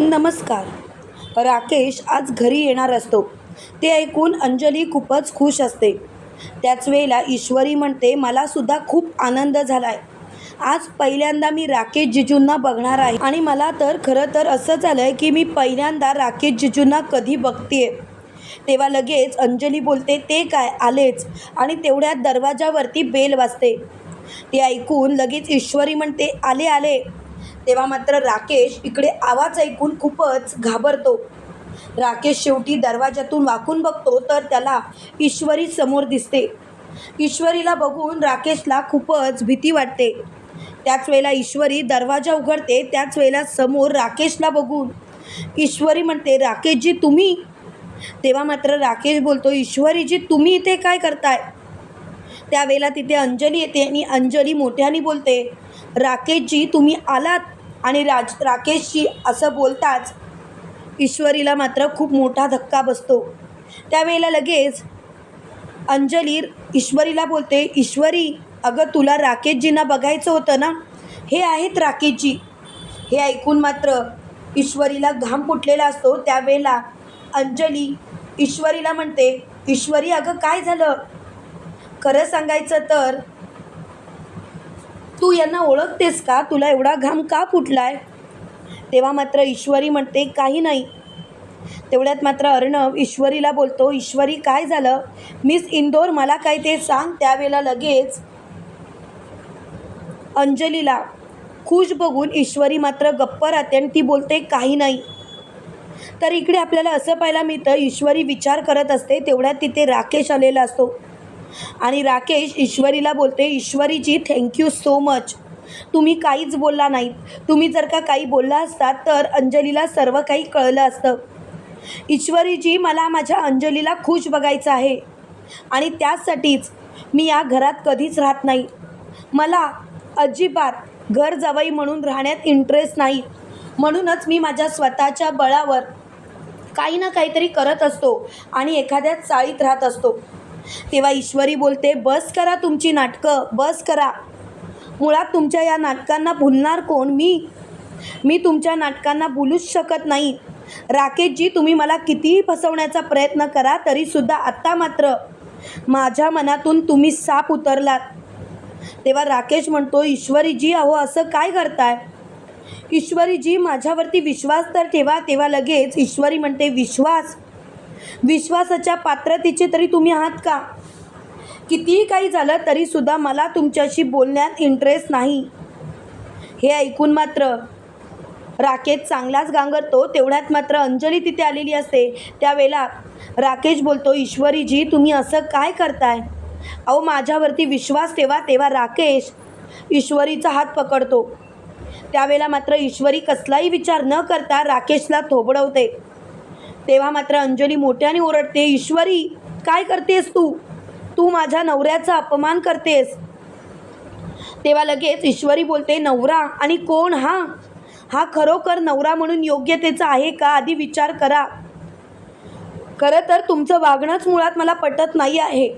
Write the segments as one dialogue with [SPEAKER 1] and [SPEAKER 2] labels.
[SPEAKER 1] नमस्कार. राकेश आज घरी येणार असतो. ते ऐकून अंजली खूपच खुश असते. त्याच वेळेला ईश्वरी म्हणते मला सुद्धा खूप आनंद झाला आहे आज पहिल्यांदा मी राकेश जिजूंना बघणार आहे. आणि मला तर खरं तर असं झालं आहे की मी पहिल्यांदा राकेश जिजूंना कधी बघते तेव्हा लगेच अंजली बोलते ते काय? आलेच. आणि तेवढ्या दरवाजावरती बेल वाजते. ते ऐकून लगेच ईश्वरी म्हणते आले आले. तेव्हा मात्र राकेश इकडे आवाज ऐकून खूपच घाबरतो. राकेश शेवटी दरवाजातून वाकून बघतो तर त्याला ईश्वरी समोर दिसते. ईश्वरीला बघून राकेशला खूपच भीती वाटते. त्याच वेळेला ईश्वरी दरवाजा उघडते त्याच वेळेला समोर राकेशला बघून ईश्वरी म्हणते राकेशजी तुम्ही? तेव्हा मात्र राकेश बोलतो ईश्वरीजी तुम्ही इथे काय करताय? त्यावेळेला तिथे अंजली येते आणि अंजली मोठ्याने बोलते राकेशजी तुम्ही आलात आणि राज राकेशजी असं बोलताच ईश्वरीला मात्र खूप मोठा धक्का बसतो. त्यावेळेला लगेच अंजली ईश्वरीला बोलते ईश्वरी अगं तुला राकेशजींना बघायचं होतं ना? हे आहेत राकेशजी. हे ऐकून मात्र ईश्वरीला घाम फुटलेला असतो. त्यावेळेला अंजली ईश्वरीला म्हणते ईश्वरी अगं काय झालं? खरं सांगायचं तर तू यांना ओळखतेस का? तुला एवढा घाम का फुटलाय? तेव्हा मात्र ईश्वरी म्हणते काही नाही. तेवढ्यात मात्र अर्णव ईश्वरीला बोलतो ईश्वरी काय झालं? मिस इंदोर मला काय ते सांग. त्यावेळेला लगेच अंजलीला खुश बघून ईश्वरी मात्र गप्प राहते आणि ती बोलते काही नाही. तर इकडे आपल्याला असं पाहायला मिळतं ईश्वरी विचार करत असते तेवढ्यात तिथे राकेश आलेला असतो. आणि राकेश ईश्वरीला बोलते ईश्वरीजी थँक्यू सो मच तुम्ही काहीच बोलला नाहीत. तुम्ही जर का काही बोलला असतात तर अंजलीला सर्व काही कळलं असतं. ईश्वरीजी मला माझ्या अंजलीला खुश बघायचं आहे. आणि त्यासाठीच मी या घरात कधीच राहत नाही. मला अजिबात घर जावई म्हणून राहण्यात इंटरेस्ट नाही. म्हणूनच मी माझ्या स्वतःच्या बळावर काही ना काहीतरी करत असतो आणि एखाद्या चाळीत राहत असतो. तेव्हा ईश्वरी बोलते बस करा तुमची नाटकं बस करा. मुळात तुमच्या या नाटकांना भुलणार कोण? मी. मी तुमच्या नाटकांना भुलूच शकत नाही. राकेशजी तुम्ही मला कितीही फसवण्याचा प्रयत्न करा तरीसुद्धा आत्ता मात्र माझ्या मनातून तुम्ही साप उतरलात. तेव्हा राकेश म्हणतो ईश्वरीजी अहो असं काय करताय ईश्वरीजी माझ्यावरती विश्वास तर ठेवा. तेव्हा लगेच ईश्वरी म्हणते विश्वास विश्वासाच्या पात्रतेचे तरी तुम्ही आहात का? कितीही काही झालं तरीसुद्धा मला तुमच्याशी बोलण्यात इंटरेस्ट नाही. हे ऐकून मात्र राकेश चांगलाच गांगरतो तेवढ्यात मात्र अंजली तिथे आलेली असते. त्यावेळेला राकेश बोलतो ईश्वरीजी तुम्ही असं काय करताय? अहो माझ्यावरती विश्वास ठेवा तेव्हा राकेश ईश्वरीचा हात पकडतो. त्यावेळेला मात्र ईश्वरी कसलाही विचार न करता राकेशला थोबडवते. तेव्हा मात्र अंजली मोठ्याने ओरडते ईश्वरी काय करतेस तू? तू माझ्या नवऱ्याचा अपमान करतेस. तेव्हा लगेच ईश्वरी बोलते नवरा आणि कोण हा? हा खरोखर नवरा म्हणून योग्यतेचा आहे का? आधी विचार करा. खरं तर तुमचं वागणंच मुळात मला पटत नाही आहे.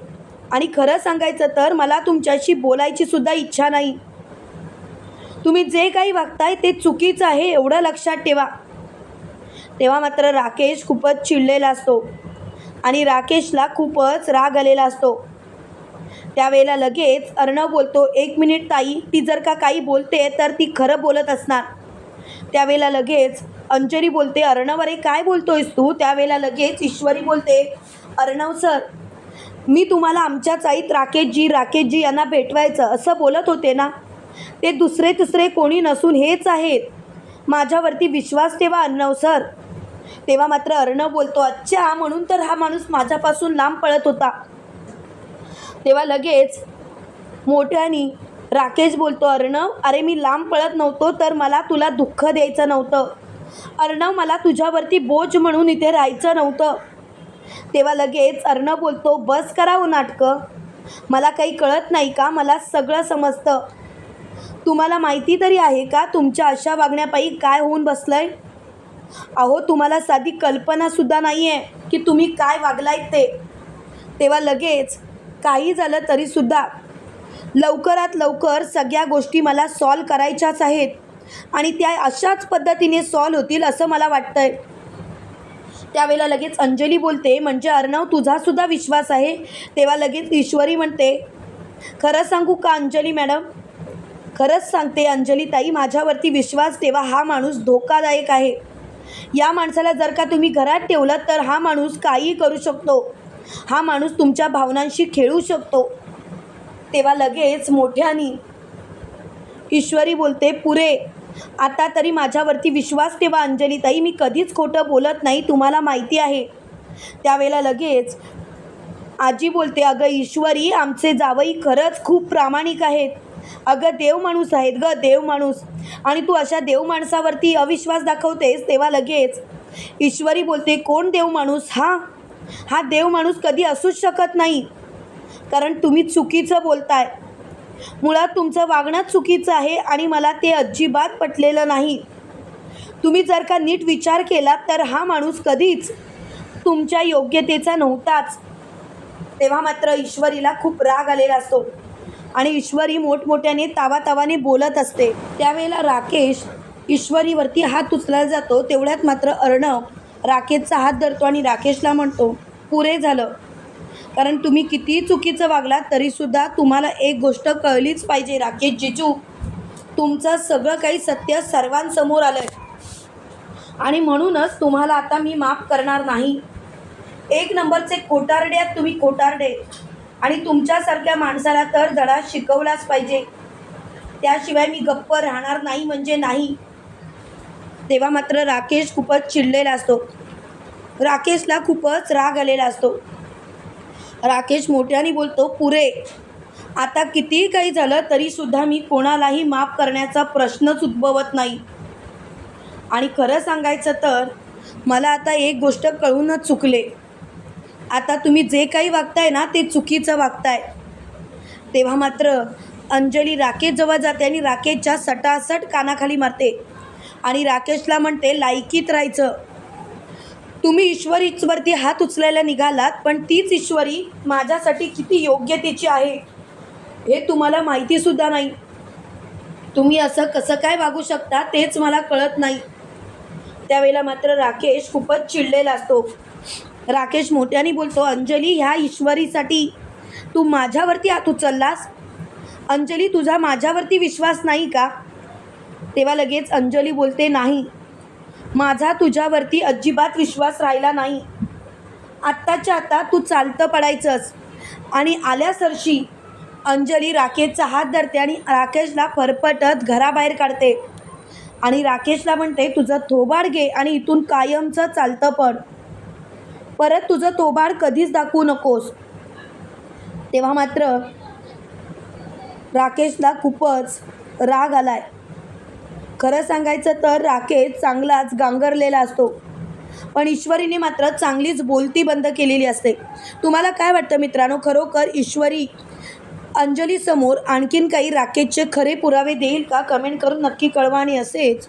[SPEAKER 1] आणि खरं सांगायचं तर मला तुमच्याशी बोलायची सुद्धा इच्छा नाही. तुम्ही जे काही वागताय ते चुकीचं आहे एवढं लक्षात ठेवा. तेव्हा मात्र राकेश खूपच चिडलेला असतो. आणि राकेशला खूपच राग आलेला असतो. त्यावेळेला लगेच अर्णव बोलतो एक मिनिट ताई ती जर का काही बोलते तर ती खरं बोलत असणार. त्यावेळेला लगेच अंजरी बोलते अर्णव अरे काय बोलतोयस तू? त्यावेळेला लगेच ईश्वरी बोलते अर्णव सर मी तुम्हाला आमच्याच आईत राकेशजी राकेशजी यांना भेटवायचं असं बोलत होते ना? ते दुसरे तिसरे कोणी नसून हेच आहेत. माझ्यावरती विश्वास ठेवा अर्णव सर. तेव्हा मात्र अर्णव बोलतो अच्छा म्हणून तर हा माणूस माझ्यापासून लांब पळत होता. तेव्हा लगेच मोठ्यानी राकेश बोलतो अर्णव अरे मी लांब पळत नव्हतो तर मला तुला दुःख द्यायचं नव्हतं. अर्णव मला तुझ्यावरती बोज म्हणून इथे राहायचं नव्हतं. तेव्हा लगेच अर्णव बोलतो बस करावं नाटकं. मला काही कळत नाही का? मला सगळं समजतं. तुम्हाला माहिती तरी आहे का? तुमच्या अशा वागण्यापायी काय होऊन बसलं आहे अहो तुम्हाला साधी कल्पनासुद्धा नाही आहे की तुम्ही काय वागलायत ते. तेव्हा लगेच काही झालं तरीसुद्धा लवकरात लवकर सगळ्या गोष्टी मला सॉल्व करायच्याच आहेत आणि त्या अशाच पद्धतीने सॉल्व होतील असं मला वाटतंय. त्यावेळेला लगेच अंजली बोलते म्हणजे अर्णव तुझासुद्धा विश्वास आहे? तेव्हा लगेच ईश्वरी म्हणते खरं सांगू का अंजली मॅडम? खरंच सांगते अंजली ताई माझ्यावरती विश्वास तेव्हा हा माणूस धोकादायक आहे. या माणसाला जर का तुम्ही घरात ठेवलं तर हा माणूस काहीही करू शकतो. हा माणूस तुमच्या भावनांशी खेळू शकतो. तेव्हा लगेच मोठ्यानी ईश्वरी बोलते पुरे आता तरी माझ्यावरती विश्वास ठेवा अंजलीताई. मी कधीच खोटं बोलत नाही तुम्हाला माहिती आहे. त्यावेळेला लगेच आजी बोलते अगं ईश्वरी आमचे जावई खरंच खूप प्रामाणिक आहेत. अगं देव माणूस आहेत ग देव माणूस. आणि तू अशा देव माणसावरती अविश्वास दाखवतेस तेव्हा लगेच. ईश्वरी बोलते कोण देव माणूस? हा? हा देव माणूस कधी असूच शकत नाही. कारण तुम्ही चुकीचं बोलताय. मुळात तुमचं वागणं चुकीचं आहे आणि मला ते अजिबात पटलेलं नाही. तुम्ही जर का नीट विचार केला तर हा माणूस कधीच तुमच्या योग्यतेचा नव्हताच. तेव्हा मात्र ईश्वरीला खूप राग आलेला असतो. आणि ईश्वरी मोठमोठ्याने तावातावाने बोलत असते. त्यावेळेला राकेश ईश्वरीवरती हात उचला जातो. तेवढ्यात मात्र अर्णव राकेशचा हात धरतो आणि राकेशला म्हणतो पुरे झालं. कारण तुम्ही कितीही चुकीचं वागलात तरीसुद्धा तुम्हाला एक गोष्ट कळलीच पाहिजे राकेश जिजू. तुमचं सगळं काही सत्य सर्वांसमोर आलं आहे आणि म्हणूनच तुम्हाला आता मी माफ करणार नाही. एक नंबरचे कोटारडे आहात तुम्ही कोटारडे. आणि तुमच्यासारख्या माणसाला तर धडा शिकवलाच पाहिजे. त्याशिवाय मी गप्प राहणार नाही म्हणजे नाही. तेव्हा मात्र राकेश खूपच चिडलेला असतो. राकेशला खूपच राग आलेला असतो. राकेश मोठ्याने बोलतो पुरे आता कितीही काही झालं तरीसुद्धा मी कोणालाही माफ करण्याचा प्रश्नच उद्भवत नाही. आणि खरं सांगायचं तर मला आता एक गोष्ट कळूनच चुकले. आता तुम्ही जे काही वागताय ना ते चुकीचं वागताय. तेव्हा मात्र अंजली राकेशजवळ जाते आणि राकेशच्या सटासट कानाखाली मारते. आणि राकेशला म्हणते लायकीत राहायचं. तुम्ही ईश्वरीवरती हात उचलायला निघालात पण तीच ईश्वरी माझ्यासाठी किती योग्यतेची आहे हे तुम्हाला माहितीसुद्धा नाही. तुम्ही असं कसं काय वागू शकता तेच मला कळत नाही. त्यावेळेला मात्र राकेश खूपच चिडलेला असतो. राकेश मोठ्याने बोलतो अंजली ह्या ईश्वरीसाठी तू माझ्यावरती हात उचललास? अंजली तुझा माझ्यावरती विश्वास नाही का? तेव्हा लगेच अंजली बोलते नाही. माझा तुझ्यावरती अजिबात विश्वास राहिला नाही. आत्ताच्या आता तू चालतं पडायचंस. आणि आल्यासरशी अंजली राकेशचा हात धरते आणि राकेशला फरफटत घराबाहेर काढते. आणि राकेशला म्हणते तुझं थोबाड घे आणि इथून कायमचं चालतं पड. परत तुझं तोबाड कधीच दाखवू नकोस. तेव्हा मात्र राकेशला खूपच राग आलाय. खरं सांगायचं तर राकेश चांगलाच गांगरलेला असतो. पण ईश्वरीने मात्र चांगलीच बोलती बंद केलेली असते. तुम्हाला काय वाटतं मित्रांनो? खरोखर ईश्वरी अंजलीसमोर आणखीन काही राकेशचे खरे पुरावे देईल का? कमेंट करून नक्की कळवा आणि असेच